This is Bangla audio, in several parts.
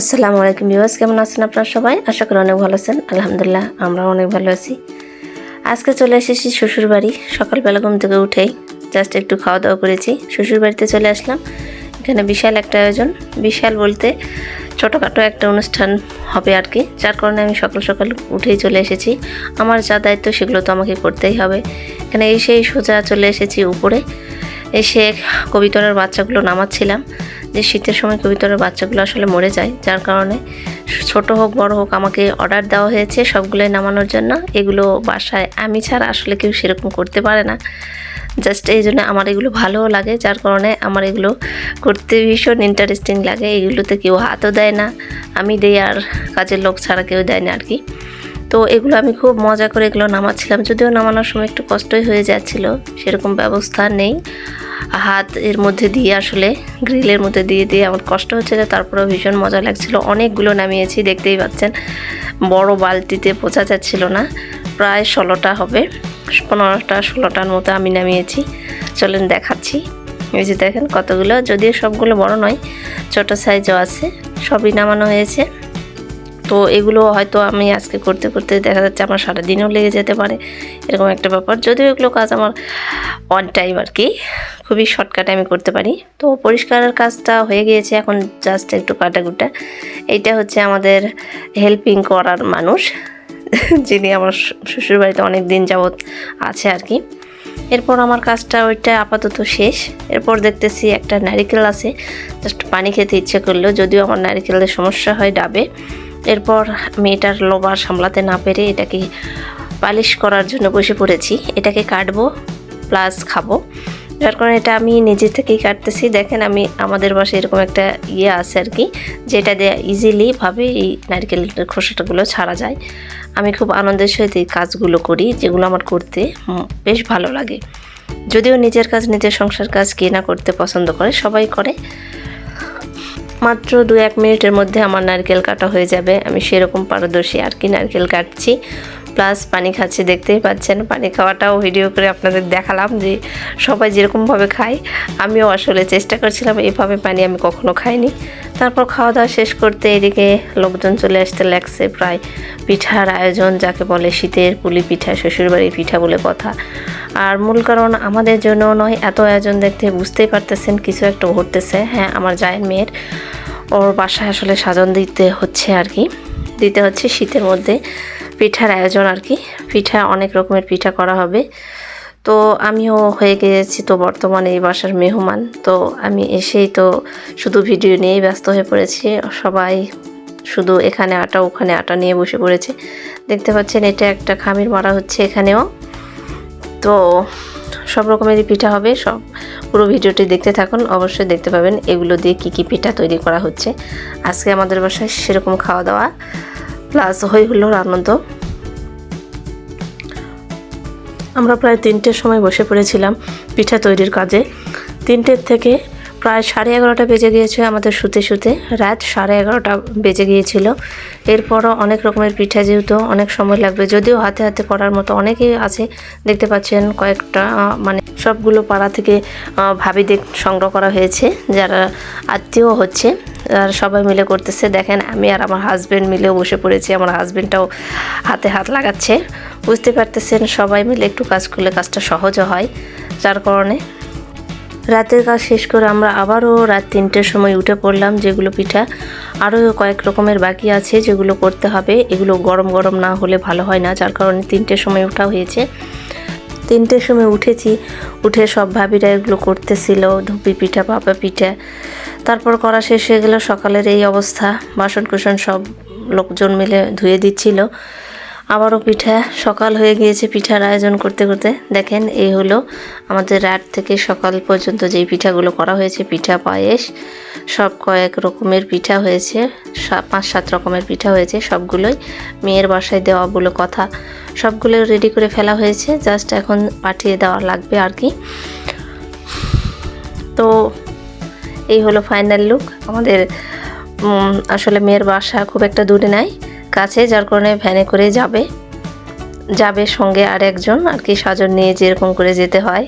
আসসালামু আলাইকুম ভিউয়ার্স, কেমন আছেন আপনারা সবাই? আশা করি অনেক ভালো আছেন। আলহামদুলিল্লাহ, আমরাও অনেক ভালো আছি। আজকে চলে এসেছি শ্বশুর বাড়ি। সকালবেলা ঘুম থেকে উঠেই জাস্ট একটু খাওয়া দাওয়া করেছি। শ্বশুর বাড়িতে চলে আসলাম। এখানে বিশাল একটা আয়োজন। বিশাল বলতে ছোটোখাটো একটা অনুষ্ঠান হবে আর কি। যার কারণে আমি সকাল সকাল উঠেই চলে এসেছি। আমার যা দায়িত্ব সেগুলো তো আমাকে করতেই হবে। এখানে এসেই সোজা চলে এসেছি উপরে। এসে কবিতরের বাচ্চাগুলো নামাচ্ছিলাম। যে শীতের সময় কবিতরের বাচ্চাগুলো আসলে মরে যায়, যার কারণে ছোট হোক, বড় হোক, আমাকে অর্ডার দেওয়া হয়েছে সবগুলোই নামানোর জন্য। এগুলো বাসায় আমি ছাড়া আসলে কেউ সেরকম করতে পারে না। জাস্ট এই জন্য আমার এগুলো ভালোও লাগে, যার কারণে আমার এগুলো করতে ভীষণ ইন্টারেস্টিং লাগে। এগুলোতে কেউ হাতও দেয় না, আমি দেই আর কাজের লোক ছাড়া কেউ দেয় না আর কি তো এগুলো আমি খুব মজা করে এগুলো নামাচ্ছিলাম, যদিও নামানোর সময় একটু কষ্টই হয়ে যাচ্ছিল, সেরকম ব্যবস্থা নেই। হাত এর মধ্যে দিয়ে আসলে গ্রিলের মধ্যে দিয়ে দিয়ে আমার কষ্ট হচ্ছিল তারপরেও ভীষণ মজা লাগছিল। অনেকগুলো নামিয়েছি, দেখতেই পাচ্ছেন। বড় বালতিতে বোঝা যাচ্ছিল না। প্রায় ষোলোটা হবে। পনেরোটা, ষোলোটার মতো আমি নামিয়েছি। চলেন দেখাচ্ছি। এই যে দেখেন কতগুলো। যদিও সবগুলো বড় নয়, ছোট সাইজও আছে। সবই নামানো হয়েছে। তো এগুলো হয়তো আমি আজকে করতে করতে দেখা যাচ্ছে আমার সারাদিনও লেগে যেতে পারে, এরকম একটা ব্যাপার। যদিও এগুলো কাজ আমার অন টাইম আর কি, খুবই শর্টকাটে আমি করতে পারি। তো পরিষ্কারের কাজটা হয়ে গিয়েছে, এখন জাস্ট একটু কাটাকুটা। এইটা হচ্ছে আমাদের হেল্পিং করার মানুষ, যিনি আমার শ্বশুরবাড়িতে অনেক দিন যাবৎ আছে আর কি। এরপর আমার কাজটা ওইটা আপাতত শেষ। এরপর দেখতেছি একটা নারিকেল আছে জাস্ট পানি খেতে ইচ্ছে করল, যদিও আমার নারিকেলের সমস্যা হয় ডাবে। এরপর আমি এটার লোবার সামলাতে না পেরে এটাকে পালিশ করার জন্য বসে পড়েছি। এটাকে কাটবো, প্লাস খাব। যার কারণে এটা আমি নিজে থেকেই কাটতেছি। দেখেন আমি, আমাদের বাসায় এরকম একটা ইয়ে আছে আর কি, যেটা দিয়ে ইজিলি ভাবে এই নারকেলের খোসাটাগুলো ছাড়া যায়। আমি খুব আনন্দের সহিত এই কাজগুলো করি, যেগুলো আমার করতে বেশ ভালো লাগে। যদিও নিজের কাজ, নিজের সংসার কাজ কে না করতে পছন্দ করে, সবাই করে। মাত্র দু এক মিনিটের মধ্যে আমার নারকেল কাটা হয়ে যাবে। আমি সেরকম পারদর্শী আর কি নারকেল কাটছি। প্লাস পানি খাচ্ছি, দেখতেই পাচ্ছেন। পানি খাওয়াটাও ভিডিও করে আপনাদের দেখালাম যে সবাই যেরকমভাবে খায়। আমিও আসলে চেষ্টা করছিলাম এইভাবে পানি আমি কখনো খাইনি। তারপর খাওয়া দাওয়া শেষ করতে এদিকে লোকজন চলে আসতে লাগছে। প্রায় পিঠার আয়োজন, যাকে বলে শীতের পুলি পিঠা, শ্বশুরবাড়ির পিঠা বলে কথা। আর মূল কারণ আমাদের জন্য নয়, এত আয়োজন দেখতে বুঝতেই পারতেছেন, কিছু একটা ঘটতেছে। হ্যাঁ আমার জায়ের মেয়ের। ওর বাসায় আসলে সাজন দিতে হচ্ছে আর কি। দিতে হচ্ছে শীতের মধ্যে পিঠার আয়োজন আর কি। পিঠা, অনেক রকমের পিঠা করা হবে। তো আমিও হয়ে গিয়েছি তো বর্তমানে এই বাসার মেহমান। তো আমি এসেই তো শুধু ভিডিও নিয়েই ব্যস্ত হয়ে পড়েছি। সবাই শুধু এখানে আটা, ওখানে আটা নিয়ে বসে পড়েছে। দেখতে পাচ্ছেন, এটা একটা খামির মারা হচ্ছে এখানেও। তো সব রকমেরই পিঠা হবে, সব পুরো ভিডিওটি দেখতে থাকুন, অবশ্যই দেখতে পাবেন এগুলো দিয়ে কি কি পিঠা তৈরি করা হচ্ছে। আজকে আমাদের বাসায় সেরকম খাওয়া দাওয়া, প্লাস হই হুল্লোর আনন্দ। আমরা প্রায় তিনটের সময় বসে পড়েছিলাম পিঠা তৈরির কাজে। তিনটের থেকে প্রায় সাড়ে এগারোটা বেজে গিয়েছে আমাদের শুতে শুতে। রাত সাড়ে এগারোটা বেজে গিয়েছিল। এরপরও অনেক রকমের পিঠা যেহেতু অনেক সময় লাগবে। যদিও হাতে হাতে করার মতো অনেকেই আছে, দেখতে পাচ্ছেন কয়েকটা মানে সবগুলো পাড়া থেকে ভাবিদের সংগ্রহ করা হয়েছে, যারা আত্মীয় হচ্ছে, আর সবাই মিলে করতেছে। দেখেন, আমি আর আমার হাজব্যান্ড মিলেও বসে পড়েছি। আমার হাজব্যান্ডটাও হাতে হাত লাগাচ্ছে। বুঝতে পারতেছেন সবাই মিলে একটু কাজ করলে কাজটা সহজও হয়, যার কারণে রাতের কাজ শেষ করে আমরা আবারও রাত তিনটের সময় উঠে পড়লাম, যেগুলো পিঠা। আরও কয়েক রকমের বাকি আছে যেগুলো করতে হবে। এগুলো গরম গরম না হলে ভালো হয় না, যার কারণে তিনটের সময় ওঠা হয়েছে। তিনটের সময় উঠেছি, উঠে সব ভাবিরা এগুলো করতেছিল, ধুপি পিঠা, পাপা পিঠা। তারপর করা শেষ হয়ে গেল সকালের এই অবস্থা। বাসন কুসন সব লোকজন মিলে ধুয়ে দিচ্ছিল। আবারও পিঠা, সকাল হয়ে গিয়েছে পিঠার আয়োজন করতে করতে। দেখেন, এই হলো আমাদের রাত থেকে সকাল পর্যন্ত যেই পিঠাগুলো করা হয়েছে, পিঠা, পায়েস, সব কয়েক রকমের পিঠা হয়েছে পাঁচ, সাত রকমের পিঠা হয়েছে, সবগুলোই মেয়ের বাসায় দেওয়া বলে কথা। সবগুলো রেডি করে ফেলা হয়েছে জাস্ট এখন পাঠিয়ে দেওয়া লাগবে আর কি। তো এই হলো ফাইনাল লুক আমাদের আসলে মেয়ের বাসা খুব একটা দূরে নাই। কাছে, যার কারণে ভ্যানে করে যাবে। যাবে সঙ্গে আর একজন, আর কি সাজন নিয়ে যেরকম করে যেতে হয়।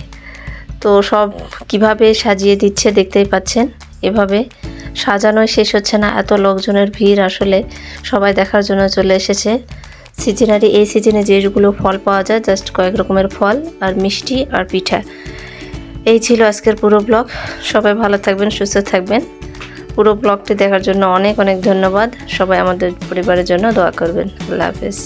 তো সব কীভাবে সাজিয়ে দিচ্ছে দেখতেই পাচ্ছেন। এভাবে সাজানোই শেষ হচ্ছে না। এত লোকজনের ভিড় আসলে সবাই দেখার জন্য চলে এসেছে। সিজনারি, এই সিজনে যেগুলো ফল পাওয়া যায় জাস্ট কয়েক রকমের ফল আর মিষ্টি আর পিঠা। এই ছিল আজকের পুরো ব্লগ সবাই ভালো থাকবেন, সুস্থ থাকবেন। পুরো ব্লগটি দেখার জন্য অনেক অনেক ধন্যবাদ। সবাই আমাদের পরিবারের জন্য দোয়া করবেন। আল্লাহ হাফেজ।